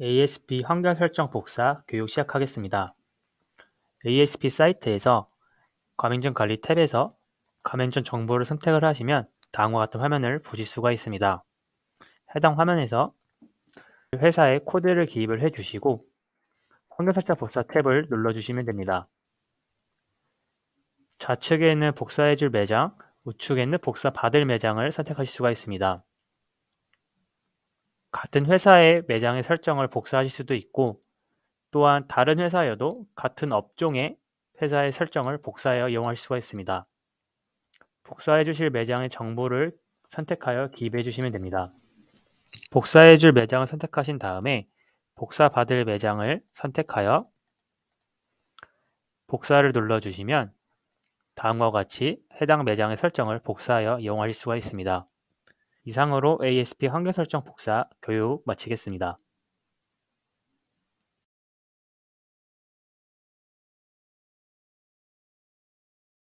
ASP 환경 설정 복사 교육 시작하겠습니다. ASP 사이트에서 가맹점 관리 탭에서 가맹점 정보를 선택을 하시면 다음과 같은 화면을 보실 수가 있습니다. 해당 화면에서 회사의 코드를 기입을 해 주시고 환경 설정 복사 탭을 눌러 주시면 됩니다. 좌측에 있는 복사해 줄 매장, 우측에 있는 복사 받을 매장을 선택하실 수가 있습니다. 같은 회사의 매장의 설정을 복사하실 수도 있고 또한 다른 회사여도 같은 업종의 회사의 설정을 복사하여 이용할 수가 있습니다. 복사해 주실 매장의 정보를 선택하여 기입해 주시면 됩니다. 복사해 줄 매장을 선택하신 다음에 복사 받을 매장을 선택하여 복사를 눌러 주시면 다음과 같이 해당 매장의 설정을 복사하여 이용하실 수가 있습니다. 이상으로 ASP 환경 설정 복사 교육 마치겠습니다.